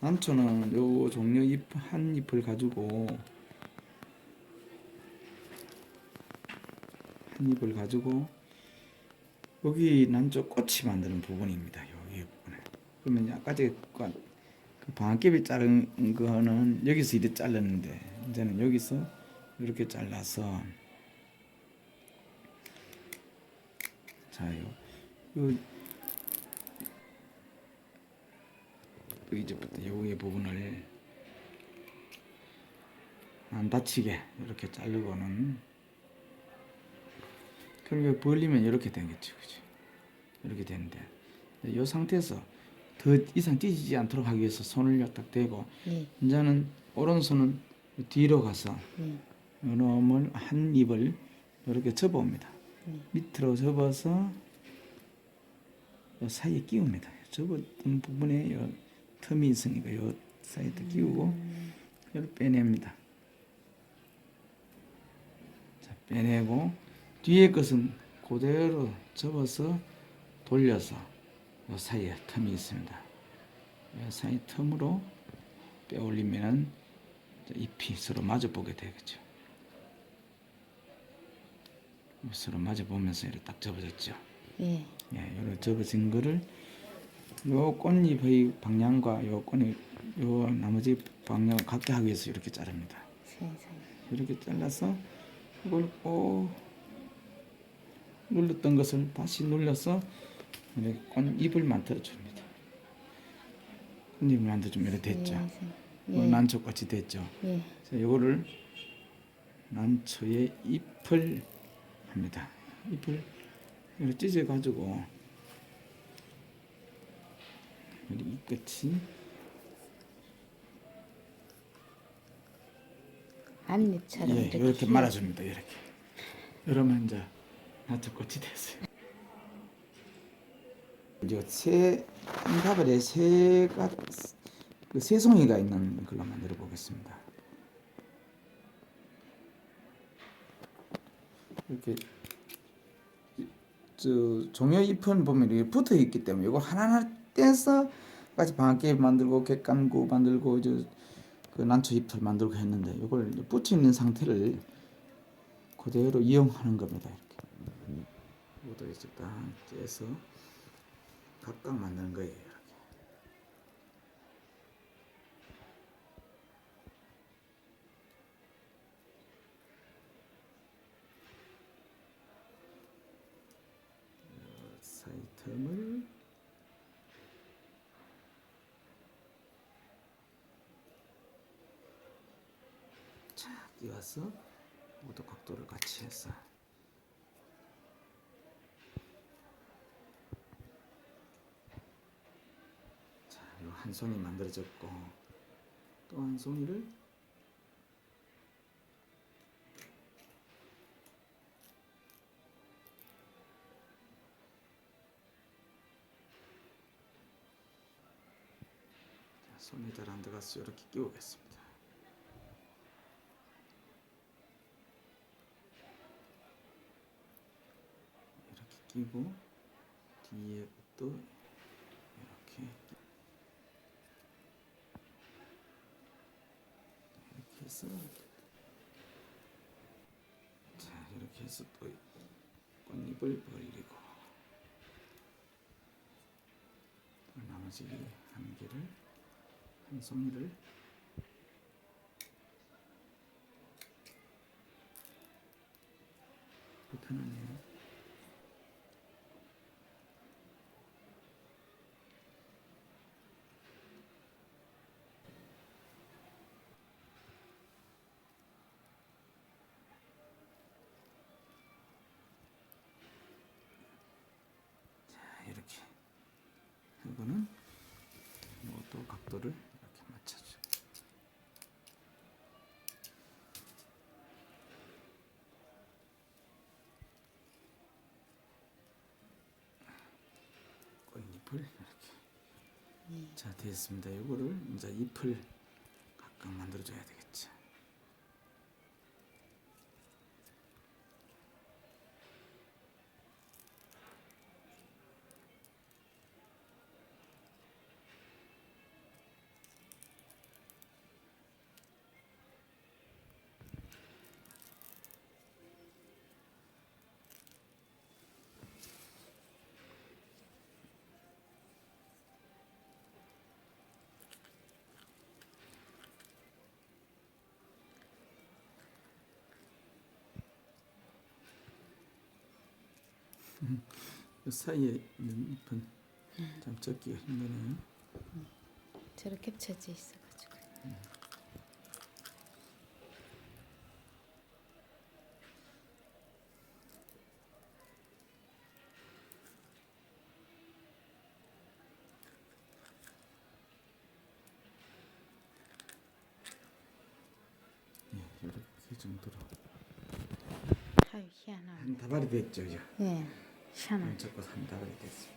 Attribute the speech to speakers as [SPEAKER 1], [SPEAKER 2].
[SPEAKER 1] 난초는 요 종류 잎한 잎을 가지고 한 잎을 가지고 여기 난초 꽃이 만드는 부분입니다. 여기 부분에. 그러면 아까 그 방앗개비 자른 거는 여기서 이렇게 잘랐는데 이제는 여기서 이렇게 잘라서 자요. 요, 요 이제부터 여기 부분을 안 다치게 이렇게 자르고는 그럼 벌리면 이렇게 되겠죠, 그죠? 이렇게 되는데 이 상태에서 더 이상 찢어지지 않도록 하기 위해서 손을 딱 대고
[SPEAKER 2] 예.
[SPEAKER 1] 이제는 오른손은 뒤로 가서
[SPEAKER 2] 예.
[SPEAKER 1] 이놈을 한 입을 이렇게 접어옵니다.
[SPEAKER 2] 네.
[SPEAKER 1] 밑으로 접어서 요 사이에 끼웁니다. 접었던 부분에 요 틈이 있으니까 요 사이에 끼우고 이걸 빼냅니다. 자, 빼내고 뒤에 것은 그대로 접어서 돌려서 요 사이에 틈이 있습니다. 요 사이 틈으로 빼 올리면은 이제 잎이 서로 마주 보게 되겠죠. 서로 마주 보면서 이렇게 딱 접어졌죠.
[SPEAKER 2] 예.
[SPEAKER 1] 예, 이렇게 접어진 거를 요 꽃잎의 방향과 요 꽃잎 요 나머지 방향을 같게 하기 위해서 이렇게 자릅니다.
[SPEAKER 2] 세상에.
[SPEAKER 1] 이렇게 잘라서 이걸 꼭 눌렀던 것을 다시 눌러서 이렇게 꽃잎을 만들어 줍니다. 꽃잎을 만들어 주면 이렇게 됐죠.
[SPEAKER 2] 예.
[SPEAKER 1] 요
[SPEAKER 2] 예.
[SPEAKER 1] 난초 꽃이 됐죠.
[SPEAKER 2] 예.
[SPEAKER 1] 자, 요거를 난초의 잎을 합니다. 잎을 이렇게 찢어 가지고 이 끝이
[SPEAKER 2] 안잎처럼
[SPEAKER 1] 예,
[SPEAKER 2] 이렇게
[SPEAKER 1] 이렇게 말아줍니다. 이렇게. 이러면 이제 나초꽃이 됐어요. 이제 새 한 가발에 새가 그 새송이가 있는 걸로 만들어 보겠습니다. 이렇게 이- 저 종려 잎은 보면 이렇게 붙어 있기 때문에 이걸 하나하나 떼서 같이 방앗개 만들고 객감구 만들고 저그 난초 잎을 만들고 했는데 이걸 붙여 있는 상태를 그대로 이용하는 겁니다. 이렇게 이것도 이제 딱 떼서 각각 만드는 거예요. 이렇게. 사이 틈을 착 끼워서 모두 각도를 같이 해서 자, 요한 송이 만들어졌고 또 한 송이를 자, 손이 잘안 들어가서 이렇게 끼우겠습니다. 이렇게 끼고 뒤에 또 이렇게 이렇게 해서 자 이렇게 해서 또 꽃잎을 벌리고 또 나머지 한 개를 한 송이를 불편하네요. 자 이렇게 이거는 뭐또 각도를 이렇게 맞춰줘. 꽃잎을 이렇게. 자 됐습니다. 이거를 이제 잎을 각각 만들어줘야 되겠죠. 그 사이에 있는 잎은 참 적기가 힘드네요.
[SPEAKER 2] 저렇게 겹쳐져 있어가지고.
[SPEAKER 1] 예, 이렇게 정도로
[SPEAKER 2] 아유 희한하네.
[SPEAKER 1] 한 다발이 됐죠, 이제.
[SPEAKER 2] 예,
[SPEAKER 1] 적고 한 다발이 됐습니다.